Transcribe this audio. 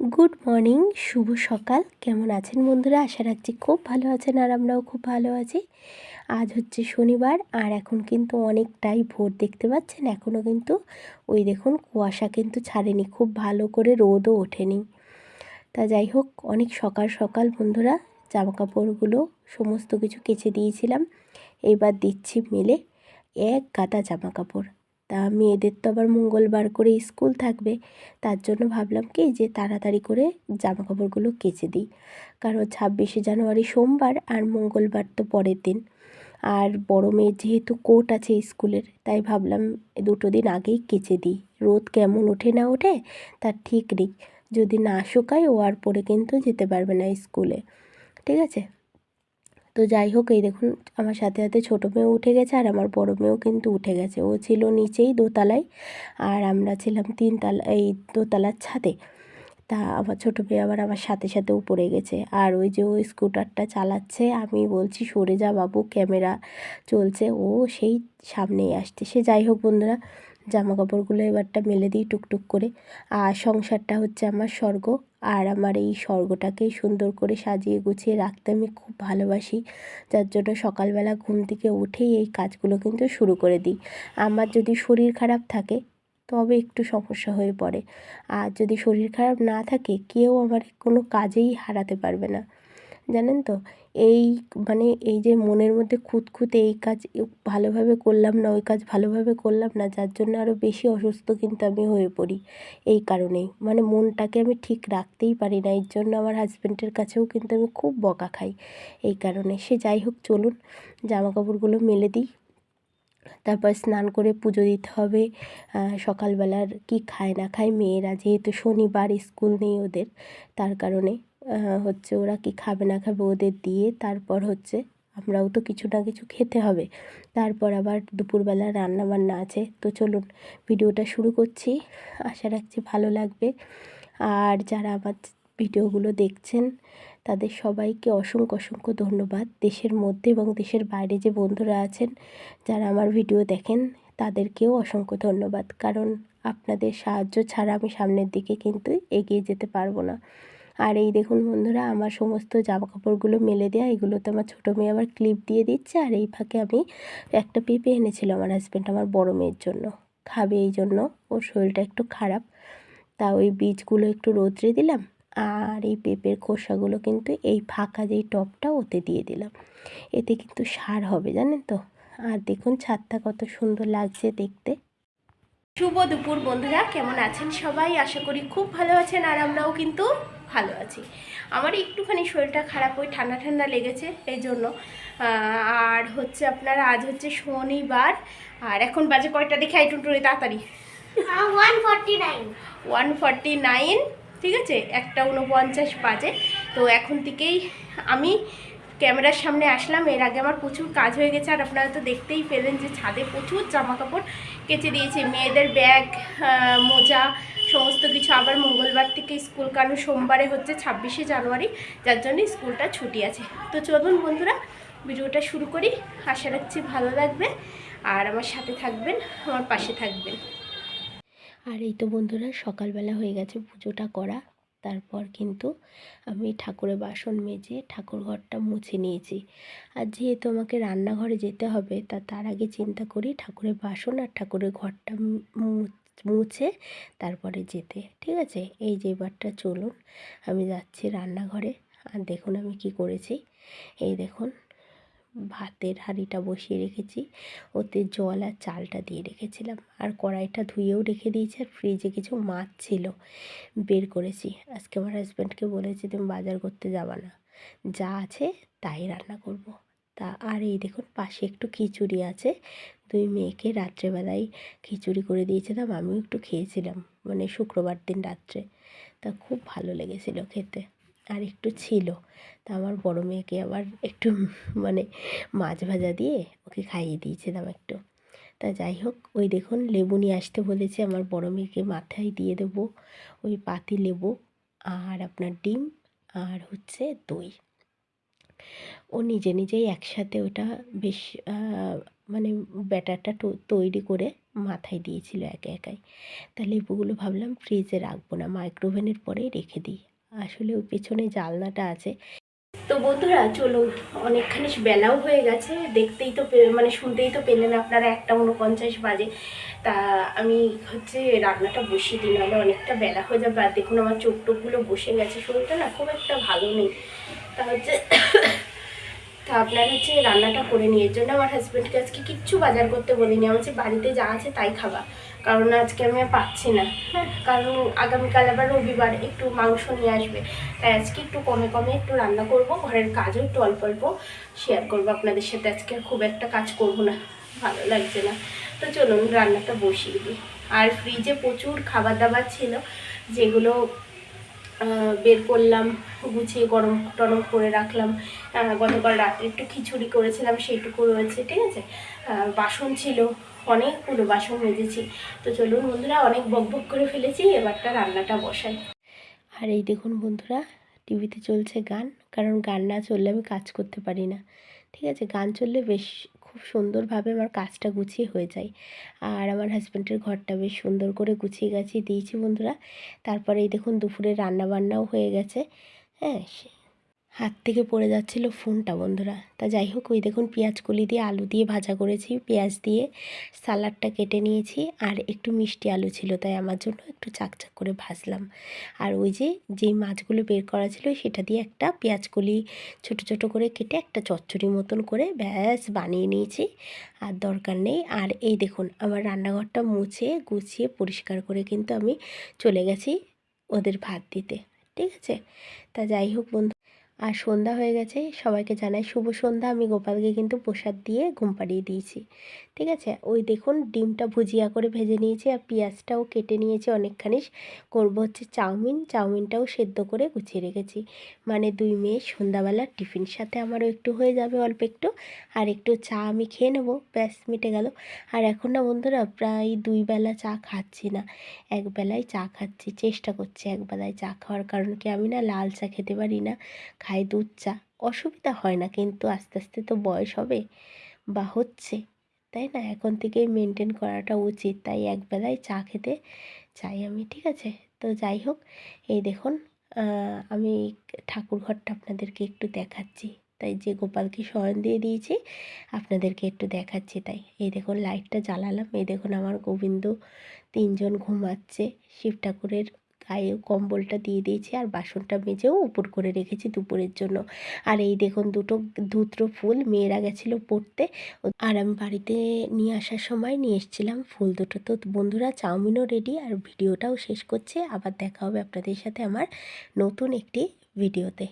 Good morning, শুভ সকাল। কেমন আছেন বন্ধুরা? আশা রাখছি খুব ভালো আছেন আর আমরাও খুব ভালো আছি। আজ হচ্ছে শনিবার আর এখন কিন্তু অনেকটাই ভোর, দেখতে পাচ্ছেন? এখনও কিন্তু ওই দেখুন, কুয়াশা কিন্তু ছাড়েনি, খুব ভালো করে রোদও ওঠেনি। তা যাই হোক, অনেক সকাল সকাল বন্ধুরা জামা কাপড়গুলো সমস্ত কিছু কেচে দিয়েছিলাম। এইবার দিচ্ছি মেলে এক গাদা জামা কাপড় তা মেয়েদের তো আবার মঙ্গলবার করে স্কুল থাকবে। তার জন্য ভাবলাম কি যে তাড়াতাড়ি করে জামা কাপড়গুলো কেচে দিই। কারণ ছাব্বিশে জানুয়ারি সোমবার আর মঙ্গলবার তো পরের দিন। আর বড় মেয়ের যেহেতু কোর্ট আছে স্কুলের, তাই ভাবলাম দুটো দিন আগেই কেচে দিই। রোদ কেমন ওঠে না ওঠে, তার ঠিক নেই। যদি না শুকায় ও আর পরে কিন্তু যেতে পারবে না স্কুলে। ঠিক আছে? তো যাই হোক, এই দেখুন, আমার সাথে সাথে ছোটো মেয়েও উঠে গেছে আর আমার বড় মেয়েও কিন্তু উঠে গেছে। ও ছিল নিচেই দোতলায় আর আমরা ছিলাম তিনতলা, এই দোতলার ছাদে। তা আমার ছোটো মেয়ে আবার আমার সাথে সাথে উপরে গেছে। আর ওই যে ও স্কুটারটা চালাচ্ছে, আমি বলছি, সরে যা বাবু, ক্যামেরা চলছে। ও সেই সামনেই আসছে। সে যাই হোক, বন্ধুরা জামা কাপড়গুলো এবারটা মেলে দিই টুকটুক করে। আর সংসারটা হচ্ছে আমার স্বর্গ। আর আমার এই স্বর্গটাকেই সুন্দর করে সাজিয়ে গুছিয়ে রাখতে আমি খুব ভালোবাসি। যার জন্য সকালবেলা ঘুম থেকে উঠেই এই কাজগুলো কিন্তু শুরু করে দিই। আমার যদি শরীর খারাপ থাকে, তবে একটু সমস্যা হয়ে পড়ে। আর যদি শরীর খারাপ না থাকে, কেউ আমার কোনো কাজেই হারাতে পারবে না। জানেন তো? এই মানে এই যে মনের মধ্যে খুঁতখুঁতে এই কাজ ভালোভাবে করলাম না, ওই কাজ ভালোভাবে করলাম না, যার জন্য আরও বেশি অসুস্থ কিন্তু আমি হয়ে পড়ি এই কারণেই। মানে মনটাকে আমি ঠিক রাখতেই পারি না, এর জন্য আমার হাজব্যান্ডের কাছেও কিন্তু আমি খুব বকা খাই এই কারণে। সে যাই হোক, চলুন জামা কাপড়গুলো মেলে দিই। তারপর স্নান করে পুজো দিতে হবে। সকালবেলার কি খায় না খায় মেয়েরা, যেহেতু শনিবার, স্কুল নেই ওদের, তার কারণে হচ্ছে ওরা কি খাবে না খাবে ওদের দিয়ে তারপর হচ্ছে আমরাও তো কিছু না কিছু খেতে হবে। তারপর আবার দুপুরবেলা রান্না বান্না আছে। তো চলুন ভিডিওটা শুরু করছি। আশা রাখছি ভালো লাগবে। আর যারা আমার ভিডিওগুলো দেখছেন, তাদের সবাইকে অসংখ্য অসংখ্য ধন্যবাদ। দেশের মধ্যে এবং দেশের বাইরে যে বন্ধুরা আছেন, যারা আমার ভিডিও দেখেন, তাদেরকেও অসংখ্য ধন্যবাদ। কারণ আপনাদের সাহায্য ছাড়া আমি সামনের দিকে কিন্তু এগিয়ে যেতে পারব না। আর এই দেখুন বন্ধুরা, আমার সমস্ত জামা কাপড়গুলো মেলে দেওয়া এগুলোতে আমার ছোটো মেয়ে আবার ক্লিপ দিয়ে দিচ্ছে। আর এই ফাঁকে আমি একটা পেঁপে এনেছিল আমার হাজব্যান্ড আমার বড় মেয়ের জন্য। খাবে এই জন্য। ওর শরীরটা একটু খারাপ। তা ওই বীজগুলো একটু রোদ্রে দিলাম। আর এই পেঁপের খোসাগুলো কিন্তু এই ফাঁকা যেই টপটা ওতে দিয়ে দিলাম। এতে কিন্তু সার হবে, জানেন তো? আর দেখুন ছাদটা কত সুন্দর লাগছে দেখতে। শুভ দুপুর বন্ধুরা, কেমন আছেন সবাই? আশা করি খুব ভালো আছেন। আর আমরাও কিন্তু ভালো আছি। আমার একটুখানি শরীরটা খারাপ ওই ঠান্ডা ঠান্ডা লেগেছে এই জন্য। আর হচ্ছে আপনার আজ হচ্ছে শনিবার আর এখন বাজে কয়টা? দেখে আই টুনটুনি তাড়াতাড়ি। One forty nine one forty nine ঠিক আছে? একটা উনপঞ্চাশ বাজে। তো এখন থেকেই আমি ক্যামেরার সামনে আসলাম। এর আগে আমার প্রচুর কাজ হয়ে গেছে আর আপনারা তো দেখতেই পেলেন যে ছাদে প্রচুর জামা কাপড় কেচে দিয়েছি। মেয়েদের ব্যাগ মোজা সমস্ত কিছু আবার মঙ্গলবার থেকে স্কুল কারণ সোমবারে হচ্ছে ছাব্বিশে জানুয়ারি, যার জন্য স্কুলটা ছুটি আছে। তো চলুন বন্ধুরা, ভিডিওটা শুরু করি। আশা রাখছি ভালো লাগবে। আর আমার সাথে থাকবেন, আমার পাশে থাকবেন। আর এই তো বন্ধুরা, সকালবেলা হয়ে গেছে পুজোটা করা। তারপর কিন্তু আমি ঠাকুরের বাসন মেজে ঠাকুর ঘরটা মুছে নিয়েছি। আর যেহেতু আমাকে রান্নাঘরে যেতে হবে, তা তার আগে চিন্তা করি ঠাকুরের বাসন আর ঠাকুরের ঘরটা মুছে তারপরে যেতে, ঠিক আছে? এই যে এবারটা চলুন, আমি যাচ্ছি রান্নাঘরে। আর দেখুন আমি কি করেছি। এই দেখুন, ভাতের হাঁড়িটা বসিয়ে রেখেছি, ওতে জল আর চালটা দিয়ে রেখেছিলাম। আর কড়াইটা ধুয়েও রেখে দিয়েছি, আর ফ্রিজে কিছু মাছ ছিল। বের করেছি। আজকে আমার হাজব্যান্ডকে বলেছি, তুমি বাজার করতে যাবা না। যা আছে তাই রান্না করব। তা আর এই দেখুন পাশে একটু খিচুড়ি আছে। দুই মেয়েকে রাত্রেবেলায় খিচুড়ি করে দিয়েছিলাম, আমিও একটু খেয়েছিলাম মানে শুক্রবার দিন রাত্রে। তা খুব ভালো লেগেছিলো খেতে। আর একটু ছিল। তা আমার বড় মেয়েকে আবার একটু মানে মাছ ভাজা দিয়ে ওকে খাইয়ে দিয়েছিলাম একটু। তা যাই হোক, ওই দেখুন লেবু নিয়ে আসতে বলেছে, আমার বড় মেয়েকে মাথায় দিয়ে দেবো। ওই পাতি লেবু আর আপনার ডিম আর হচ্ছে দই। ও নিজে নিজেই একসাথে ওটা বেশ মানে ব্যাটারটা তৈরি করে মাথায় দিয়েছিল একে একাই। তা লেবুগুলো ভাবলাম ফ্রিজে রাখব না মাইক্রোওভেনের পরেই রেখে দিই। আসলে ওই পেছনে জালনাটা আছে বন্ধুরা চলুন অনেকখানি বেলাও হয়ে গেছে। দেখতেই তো মানে শুনতেই তো পেলেন আপনারা একটা উনপঞ্চাশ বাজে। তা আমি হচ্ছে রান্নাটা বসিয়ে দিই, নাহলে অনেকটা বেলা হয়ে যাবে। আর দেখুন আমার চোখ টোকগুলো বসে গেছে, শরীরটা না খুব একটা ভালো নেই। তা হচ্ছে, তা আপনার হচ্ছে রান্নাটা করে নিয়ে জন্য আমার হাজব্যান্ডকে আজকে কিচ্ছু বাজার করতে বলিনি। আমার হচ্ছে বাড়িতে যা আছে তাই খাবা কারণ আজকে আমি পাচ্ছি না। হ্যাঁ কারণ আগামীকাল আবার রবিবার, একটু মাংস নিয়ে আসবে। তাই আজকে একটু কমে কমে একটু রান্না করব, ঘরের কাজও একটু অল্প অল্প শেয়ার করব আপনাদের সাথে। আজকে খুব একটা কাজ করব না, ভালো লাগছে না। তো চলুন, রান্নাটা বসিয়ে দিই। আর ফ্রিজে প্রচুর খাবার দাবার ছিল, যেগুলো বের করলাম, গুছিয়ে গরম টরম করে রাখলাম। গতকাল রাত্রে একটু খিচুড়ি করেছিলাম, সেইটুকু রয়েছে, ঠিক আছে? বাসন ছিল অনেকগুলো বাসন মেজেছি। তো চলুন বন্ধুরা, অনেক বক বক করে ফেলেছি, এবারটা রান্নাটা বসাই। আর এই দেখুন বন্ধুরা, টিভিতে চলছে গান, কারণ গান না চললে আমি কাজ করতে পারি না। ঠিক আছে, গান চললে বেশ খুব সুন্দরভাবে আমার কাজটা গুছিয়ে হয়ে যায়। আর আমার হাজব্যান্ডের ঘরটা বেশ সুন্দর করে গুছিয়ে গাছিয়ে দিয়েছি বন্ধুরা। তারপরে এই দেখুন দুপুরে রান্না বান্নাও হয়ে গেছে। হ্যাঁ হাত থেকে পড়ে যাচ্ছিল ফোনটা, বন্ধুরা। তা যাই হোক, ওই দেখুন পেঁয়াজ কলি দিয়ে আলু দিয়ে ভাজা করেছি। পেঁয়াজ দিয়ে সালাডটা কেটে নিয়েছি, আর একটু মিষ্টি আলু ছিল, তাই আমার জন্য একটু চাকচাক করে ভাজলাম। আর ওই যে, যেই মাছগুলো বের করা ছিল, সেটা দিয়ে একটা পেঁয়াজ কলি ছোট ছোট করে কেটে একটা চচ্চড়ি মতন করে ব্যাস বানিয়ে নিয়েছি, আর দরকার নেই। আর এই দেখুন, আমার রান্নাঘরটা মুছে, গুছিয়ে পরিষ্কার করে কিন্তু আমি চলে গেছি ওদের ভাত দিতে। ঠিক আছে? তা যাই হোক, বন্ধু আর সন্ধ্যা হয়ে গেছে। সবাইকে জানাই শুভ সন্ধ্যা। আমি গোপালকে কিন্তু প্রসাদ দিয়ে ঘুম পাড়িয়ে দিয়েছি। ঠিক আছে? ওই দেখুন, ডিমটা ভুজিয়া করে ভেজে নিয়েছি আর পেঁয়াজটাও কেটে নিয়েছি অনেকখানি। করব হচ্ছে চাউমিন। চাউমিনটাও সেদ্ধ করে গুছিয়ে রেখেছি। মানে দুই মেয়ে সন্ধ্যাবেলা টিফিন সাথে আমারও একটু হয়ে যাবে অল্প একটু। আর একটু চা আমি খেয়ে নেব। ব্যাস, মিটে গেল। আর এখন না বন্ধুরা, প্রায় দুই বেলা চা খাচ্ছি না। একবেলায় চা খাচ্ছি। চেষ্টা করছি একবেলায় চা খাওয়ার। কারণ কি আমি না লাল চা খেতে পারি না। খাই দুধ চা। অসুবিধা হয় না, কিন্তু আস্তে আস্তে তো বয়স হবে বা হচ্ছে, তাই না? এখন থেকেই মেনটেন করাটা উচিত। তাই একবেলায় চা খেতে চাই আমি, ঠিক আছে? তো যাই হোক, এই দেখুন আমি ঠাকুর ঘরটা আপনাদেরকে একটু দেখাচ্ছি। তাই যে গোপালকে শয়ন দিয়ে দিয়েছি, আপনাদেরকে একটু দেখাচ্ছি তাই। এই দেখুন লাইটটা জ্বালালাম। এই দেখুন, আমার গোবিন্দ তিনজন ঘুমাচ্ছে। শিব ঠাকুরের গায়ে কম্বলটা দিয়ে দিয়েছি আর বাসনটা মেজেও উপর করে রেখেছি দুপুরের জন্য। আর এই দেখুন দুটো দুটো ফুল মেয়েরা গেছিল পড়তে। আর আমি বাড়িতে নিয়ে আসার সময় নিয়ে এসেছিলাম ফুল দুটো। তো বন্ধুরা, চাউমিনও রেডি আর ভিডিওটাও শেষ করছে। আবার দেখা হবে আপনাদের সাথে আমার নতুন একটি ভিডিওতে